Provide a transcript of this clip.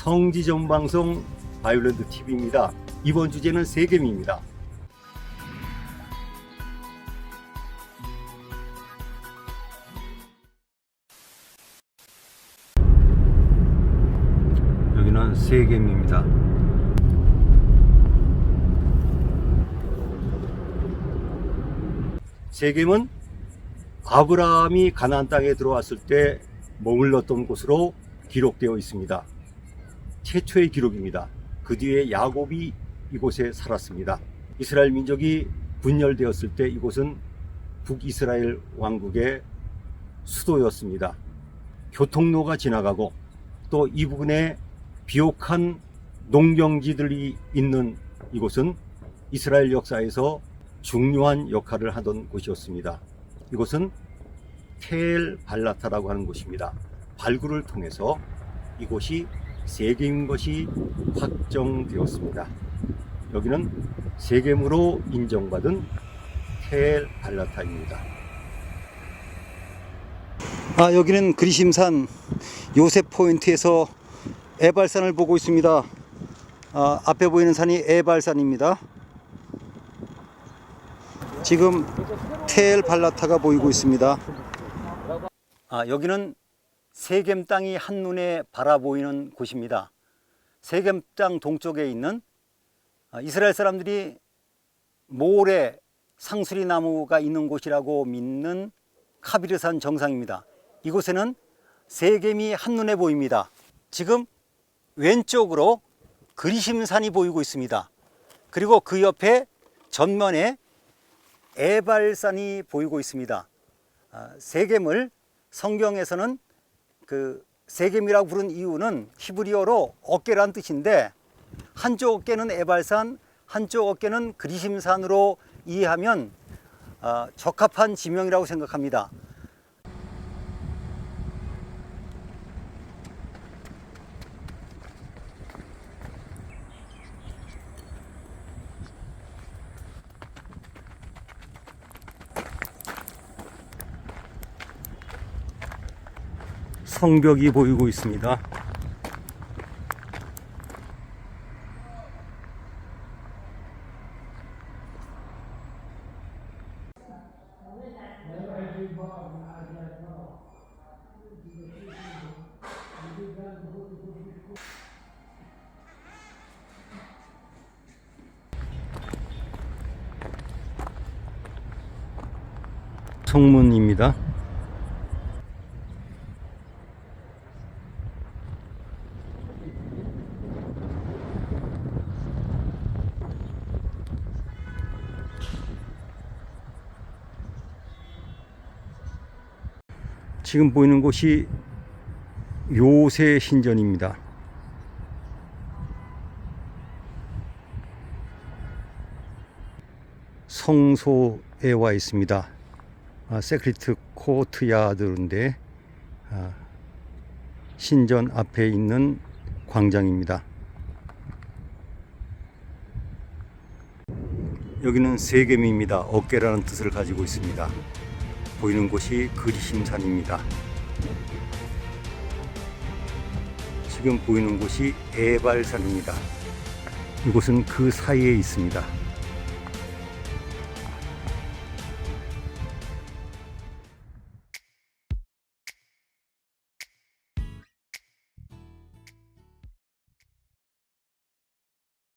성지전 방송 바이올랜드 TV입니다. 이번 주제는 세겜입니다. 여기는 세겜입니다. 세겜은 아브라함이 가나안 땅에 들어왔을 때 머물렀던 곳으로 기록되어 있습니다. 최초의 기록입니다. 그 뒤에 야곱이 이곳에 살았습니다. 이스라엘 민족이 분열되었을 때 이곳은 북이스라엘 왕국의 수도였습니다. 교통로가 지나가고 또 이 부근에 비옥한 농경지들이 있는 이곳은 이스라엘 역사에서 중요한 역할을 하던 곳이었습니다. 이곳은 텔 발라타라고 하는 곳입니다. 발굴을 통해서 이곳이 세계인 것이 확정되었습니다. 여기는 세계무로 인정받은 텔 발라타입니다. 아, 여기는 그리심산 요셉 포인트에서 에발산을 보고 있습니다. 아, 앞에 보이는 산이 에발산입니다. 지금 테엘 발라타가 보이고 있습니다. 아, 여기는 세겜 땅이 한눈에 바라보이는 곳입니다. 세겜 땅 동쪽에 있는 아, 이스라엘 사람들이 모래 상수리 나무가 있는 곳이라고 믿는 카비르산 정상입니다. 이곳에는 세겜이 한눈에 보입니다. 지금 왼쪽으로 그리심산이 보이고 있습니다. 그리고 그 옆에 전면에 에발산이 보이고 있습니다. 아, 세겜을 성경에서는 그 세겜이라고 부른 이유는 히브리어로 어깨란 뜻인데 한쪽 어깨는 에발산, 한쪽 어깨는 그리심산으로 이해하면 아, 적합한 지명이라고 생각합니다. 성벽이 보이고 있습니다. 성문입니다. 지금 보이는 곳이 요새 신전입니다. 성소에 와 있습니다. 아, 세크리트 코트야드인데 아, 신전 앞에 있는 광장입니다. 여기는 세겜입니다. 어깨라는 뜻을 가지고 있습니다. 보이는 곳이 그리심산입니다. 지금 보이는 곳이 에발산입니다. 이곳은 그 사이에 있습니다.